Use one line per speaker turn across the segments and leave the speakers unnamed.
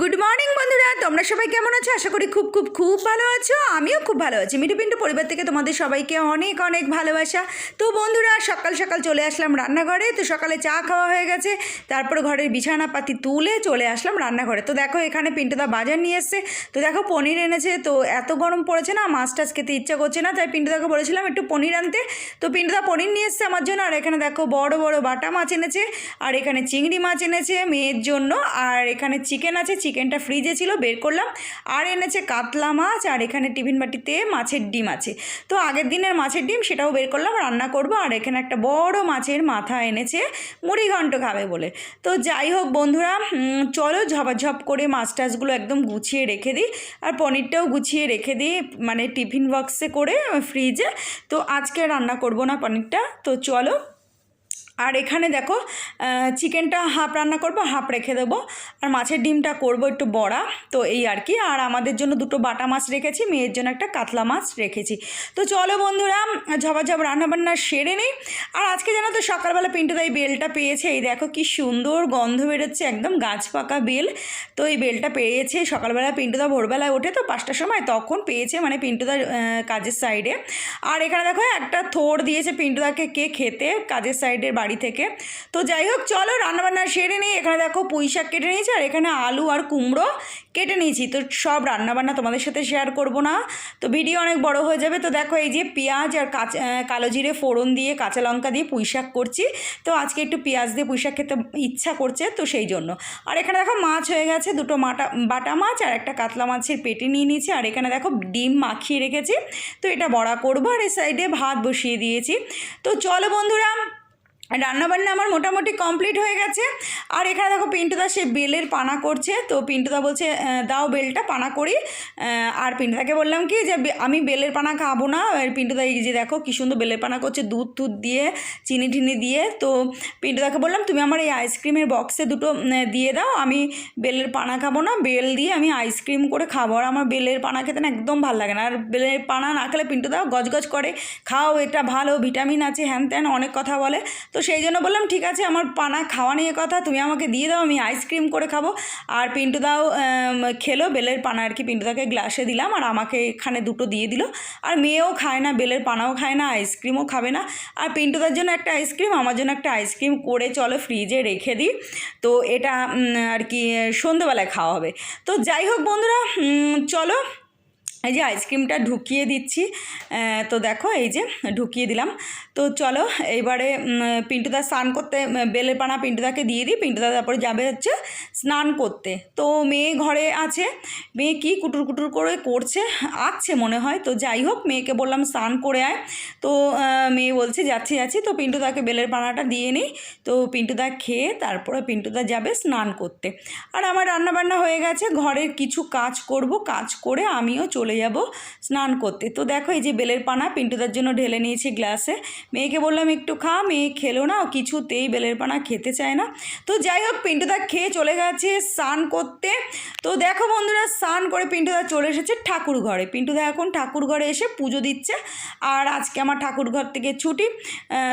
Good morning বন্ধুরা। তোমরা সবাই কেমন আছো? আশা করি খুব খুব খুব ভালো আছো। আমিও খুব ভালো আছি। মিঠু পিন্টু পরিবার থেকে তোমাদের সবাইকে অনেক অনেক ভালোবাসা। তো বন্ধুরা, সকাল সকাল চলে আসলাম রান্নাঘরে। তো সকালে চা খাওয়া হয়ে গেছে। তারপর ঘরের বিছানাপাতি তুলে চলে আসলাম রান্নাঘরে। তো দেখো, এখানে পিন্টুদা বাজার নিয়ে এসছে। তো দেখো, পনির এনেছে। তো এত গরম পড়েছে না, মাছ টাছ খেতে ইচ্ছা করছে না। তাই পিন্টুদাকে বলেছিলাম একটু পনির আনতে। তো পিন্টুদা পনির নিয়ে এসছে আমার জন্য। আর এখানে দেখো, বড় বড় বাটা মাছ এনেছে। আর এখানে চিংড়ি মাছ এনেছে মেয়ের জন্য। আর এখানে চিকেন আছে চিকেনটা ফ্রিজে ছিল, বের করলাম। আর এনেছে কাতলা মাছ, আর এখানে টিফিন বাটিতে মাছের ডিম আছে। তো আগের দিনের মাছের ডিম সেটাও বের করলাম, রান্না করব। আর এখানে একটা বড় মাছের মাথা এনেছে, মুড়ি ঘন্ট খাবে বলে। তো যাই হোক বন্ধুরা চলো ঝপাঝপ করে মাছ টাছগুলো একদম গুছিয়ে রেখে দিই। আর পনিরটাও গুছিয়ে রেখে দিই মানে টিফিন বক্সে করে ফ্রিজে তো আজকে রান্না করব না পনিরটা। তো চলো আর এখানে দেখো চিকেনটা হাফ রান্না করব, হাফ রেখে দেবো। আর মাছের ডিমটা করব একটু বড়া, তো এই আর কি। আর আমাদের জন্য দুটো বাটা মাছ রেখেছি, মেয়ের জন্য একটা কাতলা মাছ রেখেছি। তো চলো বন্ধুরা ঝপাঝপ রান্নাবান্না সেরে নেই। আর আজকে জানো তো সকালবেলা পিন্টুদাই বেলটা পেয়েছে। এই দেখো কি সুন্দর গন্ধ বেরোচ্ছে, একদম গাছ পাকা বেল। তো এই বেলটা পেয়েছে সকালবেলা পিন্টুদা ভোরবেলায় ওঠে, তো পাঁচটার সময় তখন পেয়েছে মানে পিন্টুদার কাজের সাইডে আর এখানে দেখো একটা থোড় দিয়েছে পিন্টুদাকে কে খেতে, কাজের সাইডের বাড়ি থেকে। তো যাই হোক, চলো রান্নাবান্না সেরে নিই। এখানে দেখো পুঁই শাক কেটে নিয়েছি, আর এখানে আলু আর কুমড়ো কেটে নিয়েছি। তো সব রান্নাবান্না তোমাদের সাথে শেয়ার করব না। তো ভিডিও অনেক বড় হয়ে যাবে। তো দেখো এই যে পেঁয়াজ আর কাঁচা কালো জিরে ফোড়ন দিয়ে কাঁচা লঙ্কা দিয়ে পুঁই শাক করছি। তো আজকে একটু পেঁয়াজ দিয়ে পুঁই শাক খেতে ইচ্ছা করছে, তো সেই জন্য। আর এখানে দেখো মাছ হয়ে গেছে, দুটো মাটা, বাটা মাছ আর একটা কাতলা মাছের পেটে নিয়ে নিয়েছি। আর এখানে দেখো ডিম মাখিয়ে রেখেছি। তো এটা বড়া করব, আর এই সাইডে ভাত বসিয়ে দিয়েছি। তো চলো বন্ধুরা রান্নাবান্না আমার মোটামুটি কমপ্লিট হয়ে গেছে। আর এখানে দেখো পিন্টুদা, সে বেলের পানা করছে। তো পিন্টুদা বলছে দাও বেলটা, পানা করি। আর পিন্টুদাকে বললাম কি যে আমি বেলের পানা খাব না। পিন্টুদা যে দেখো কি সুন্দর বেলের পানা করছে, দুধ টুধ দিয়ে, চিনি টিনি দিয়ে। তো পিন্টুদাকে বললাম, তুমি আমার এই আইসক্রিমের বক্সে দুটো দিয়ে দাও। আমি বেলের পানা খাব না, বেল দিয়ে আমি আইসক্রিম করে খাব। আর আমার বেলের পানা খেতে না একদম ভালো লাগে না। আর বেলের পানা না খেলে পিন্টুদা গজগজ করে। খাও, এটা ভালো, ভিটামিন আছে, হ্যান ত্যান, অনেক কথা বলে। তো সেই জন্য বললাম, ঠিক আছে, আমার পানা খাওয়া নিয়ে কথা, তুমি আমাকে দিয়ে দাও, আমি আইসক্রিম করে খাব। আর পিন্টুদাও খেলো, বেলের পানা আর কি পিন্টুদাকে গ্লাসে দিলাম, আর আমাকে এখানে দুটো দিয়ে দিল। আর মেয়েও খায় না, বেলের পানাও খায় না, আইসক্রিমও খাবে না। আর পিন্টুদার জন্য একটা আইসক্রিম, আমার জন্য একটা আইসক্রিম করে চলো ফ্রিজে রেখে দিই। তো এটা আর কি, সন্ধেবেলায় খাওয়া হবে। তো যাই হোক বন্ধুরা চলো এই যে আইসক্রিমটা ঢুকিয়ে দিচ্ছি তো দেখো এই যে ঢুকিয়ে দিলাম। তো চলো এইবারে পিন্টুদা স্নান করতে বেলের পানা পিন্টুদাকে দিয়ে দিই। পিন্টুদা তারপরে যাবে হচ্ছে স্নান করতে। তো মেয়ে ঘরে আছে। মেয়ে কি কুটুর কুটুর করে করছে? আঁকছে মনে হয়। তো যাই হোক, মেয়েকে বললাম স্নান করে আয়। তো মেয়ে বলছে, যাচ্ছি যাচ্ছি। তো পিন্টুদাকে বেলের পানাটা দিয়ে নিই। তো পিন্টুদা খেয়ে তারপরে পিন্টুদা যাবে স্নান করতে। আর আমার রান্নাবান্না হয়ে গেছে। ঘরের কিছু কাজ করব। কাজ করে আমিও চলে যাব, স্নান করতে। তো দেখো এই যে বেলের পানা, পিন্টুদার জন্য ঢেলে নিয়েছি গ্লাসে। মেয়েকে বললাম, একটু খা, মেয়ে খেলো না কিছুতেই বেলের পানা খেতে চায় না। তো যাই হোক, পিন্টুদা খেয়ে চলে গেছে স্নান করতে। তো দেখো বন্ধুরা, স্নান করে পিন্টুদা চলে এসেছে ঠাকুর ঘরে। পিন্টুদা এখন ঠাকুর ঘরে এসে পুজো দিচ্ছে। আর আজকে আমার ঠাকুর ঘর থেকে ছুটি।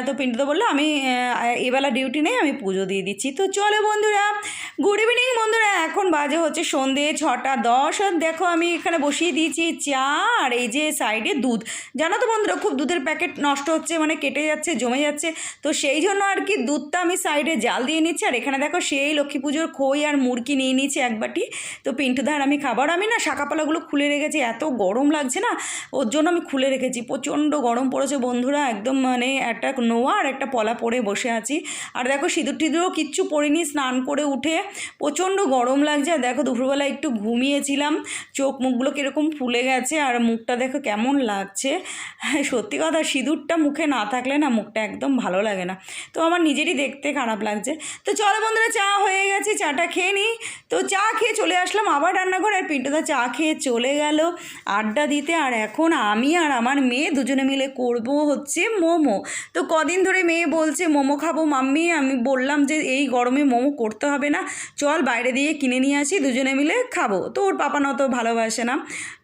তো পিন্টুদা বলল, আমি এবেলা ডিউটি নেই, আমি পুজো দিয়ে দিচ্ছি। তো চলো বন্ধুরা গুড ইভিনিং বন্ধুরা, এখন বাজে হচ্ছে সন্ধে ছটা দশ। আর দেখো আমি এখানে বসিয়ে দিয়েছি চা আর এই যে সাইডে দুধ। জানো তো বন্ধুরা, খুব দুধের প্যাকেট নষ্ট হচ্ছে মানে কেটে যাচ্ছে, জমে যাচ্ছে। তো সেই জন্য আর কি দুধটা আমি সাইডে জাল দিয়ে নিচ্ছি। আর এখানে দেখো সেই লক্ষ্মী পুজোর খই আর মুরগি নিয়ে নিয়েছি এক বাটি। তো পিন্টুদার আমি খাবার, আমি না শাকাপালাগুলো খুলে রেখেছি। এত গরম লাগছে না, ওর জন্য আমি খুলে রেখেছি। প্রচণ্ড গরম পড়েছে বন্ধুরা, একদম মানে একটা নোয়া আর একটা পলা পরে বসে আছি। আর দেখো সিঁদুর টিঁদুরও কিচ্ছু পরিনি, স্নান করে উঠে। প্রচণ্ড গরম লাগছে। আর দেখো দুপুরবেলা একটু ঘুমিয়েছিলাম। চোখ মুখগুলো কীরকম ফুলে গেছে আর মুখটা দেখো কেমন লাগছে। সত্যি কথা, সিঁদুরটা মুখে না থাকলে না মুখটা একদম ভালো লাগে না। তো আমার নিজেরই দেখতে খারাপ লাগছে। তো চলো বন্ধুরা, চা হয়ে গেছে, চাটা খেয়ে নিই। তো চা খেয়ে চলে আসলাম আবার রান্নাঘরে আর পিন্টুদা চা খেয়ে চলে গেল আড্ডা দিতে। আর এখন আমি আর আমার মেয়ে দুজনে মিলে করব হচ্ছে মোমো। তো কদিন ধরে মেয়ে বলছে, মোমো খাব মাম্মি। আমি বললাম যে, এই গরমে মোমো করতে হবে না। চল বাইরে দিয়ে কিনে নিয়ে আসি, দুজনে মিলে খাব। তো ওর পাপা না তো ভালোবাসে না।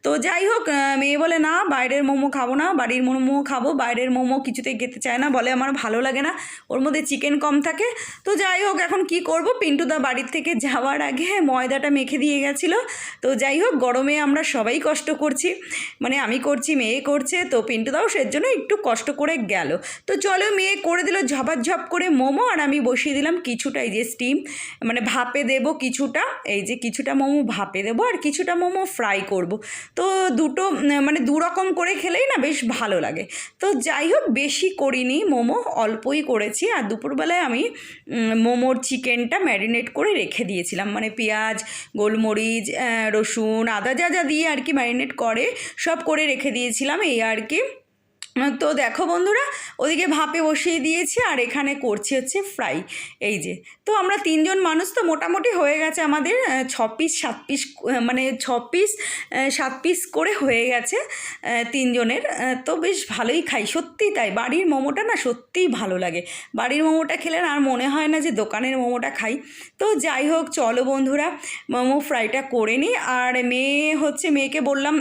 তো যাই হোক মেয়ে বলে, না, বাইরের মোমো খাব না, বাড়ির মোমো খাব, বাইরের মোমো কিছুতেই খেতে চায় না, বলে আমার ভালো লাগে না, ওর মধ্যে চিকেন কম থাকে। তো যাই হোক, এখন কি করব? পিন্টুদা বাড়ির থেকে যাওয়ার আগে ময়দাটা মেখে দিয়ে গেছিল। তো যাই হোক, গরমে আমরা সবাই কষ্ট করছি মানে আমি করছি, মেয়ে করছে, তো পিন্টুদাও সের জন্য একটু কষ্ট করে গেল। তো চলো, মেয়ে করে দিল ঝপাঝপ করে মোমো, আর আমি বসিয়ে দিলাম কিছুটা এই যে স্টিম মানে ভাপে দেব কিছুটা, এই যে কিছুটা মোমো ভাপে দেবো, আর কিছুটা মোমো ফ্রাই করব। তো দুটো মানে দুরকম করে খেলেই না বেশ ভালো লাগে। তো যাই হোক, বেশি করিনি মোমো, অল্পই করেছি। আর দুপুরবেলায় আমি মোমোর চিকেনটা ম্যারিনেট করে রেখে দিয়েছিলাম। মানে পেঁয়াজ, গোলমরিচ রসুন, আদা যা যা দিয়ে আর কি ম্যারিনেট করে সব করে রেখে দিয়েছিলাম। এই আর কি তো দেখো বন্ধুরা, ওদিকে ভাপে বসিয়ে দিয়েছি আর এখানে করছি হচ্ছে ফ্রাই। এই যে, তো আমরা তিনজন মানুষ তো মোটামুটি হয়ে গেছে আমাদের ছ পিস সাত পিস মানে ছ পিস সাত পিস করে হয়ে গেছে তিনজনের। তো বেশ ভালোই খাই সত্যিই তাই। বাড়ির মোমোটা না সত্যিই ভালো লাগে। বাড়ির মোমোটা খেলে আর মনে হয় না যে দোকানের মোমোটা খাই। তো যাই হোক, চলো বন্ধুরা, মোমো ফ্রাইটা করে নিই। আর মেয়ে হচ্ছে, মেয়েকে বললাম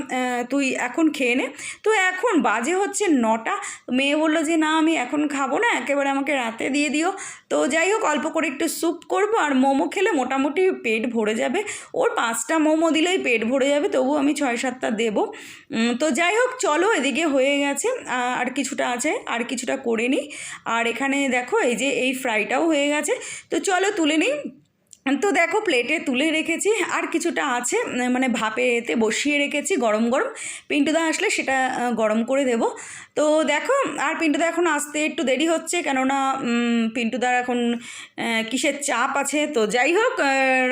তুই এখন খেয়ে নে। তো এখন বাজে হচ্ছে নটা। মেয়ে বলল যে, না, আমি এখন খাব না, একেবারে আমাকে রাতে দিয়ে দিও। তো যাই হোক, অল্প করে একটু স্যুপ করব আর মোমো খেলে মোটামুটি পেট ভরে যাবে। ওর পাঁচটা মোমো দিলেই পেট ভরে যাবে তবু আমি ছয় সাতটা দেবো। তো যাই হোক, চলো এদিকে হয়ে গেছে। আর কিছুটা আছে, আর কিছুটা করে নিই। আর এখানে দেখো, এই যে এই ফ্রাইটাও হয়ে গেছে। তো চলো তুলে নিই। তো দেখো, প্লেটে তুলে রেখেছি। আর কিছুটা আছে মানে ভাপে এতে বসিয়ে রেখেছি, গরম গরম। পিন্টুদা আসলে সেটা গরম করে দেব। তো দেখো, আর পিন্টুদা এখন আসতে একটু দেরি হচ্ছে কেননা পিন্টুদার এখন কিসের চাপ আছে। তো যাই হোক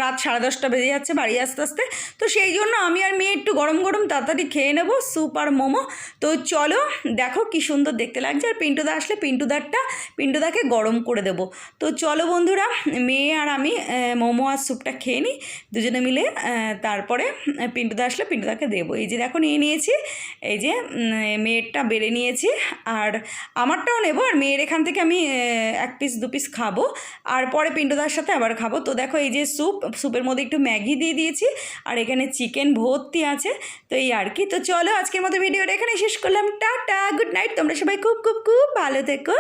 রাত সাড়ে দশটা বেজে যাচ্ছে বাড়ি আসতে আসতে। তো সেই জন্য আমি আর মেয়ে একটু গরম গরম তাড়াতাড়ি খেয়ে নেব স্যুপ আর মোমো। তো চলো, দেখো কি সুন্দর দেখতে লাগছে। আর পিন্টুদা আসলে পিন্টুদারটা, পিন্টুদাকে গরম করে দেবো। তো চলো বন্ধুরা, মেয়ে আর আমি মোমো আর স্যুপটা খেয়ে নিই। দুজনে মিলে তারপরে, পিন্টুদা আসলে পিন্টুদাকে দেবো। এই যে দেখো, নিয়ে নিয়েছি। এই যে মেয়েরটা বেড়ে নিয়েছি। আর আমারটাও নেব, আর মেয়ের এখান থেকে আমি এক পিস দু পিস খাব। আর পরে পিণ্ডদার সাথে আবার খাব। তো দেখো এই যে স্যুপ স্যুপের মধ্যে একটু ম্যাগি দিয়ে দিয়েছি। আর এখানে চিকেন ভর্তি আছে। তো এই আর কি। তো চলো আজকের মতো ভিডিওটা এখানে শেষ করলাম। টাটা গুড নাইট তোমরা সবাই খুব খুব খুব ভালো থেকো।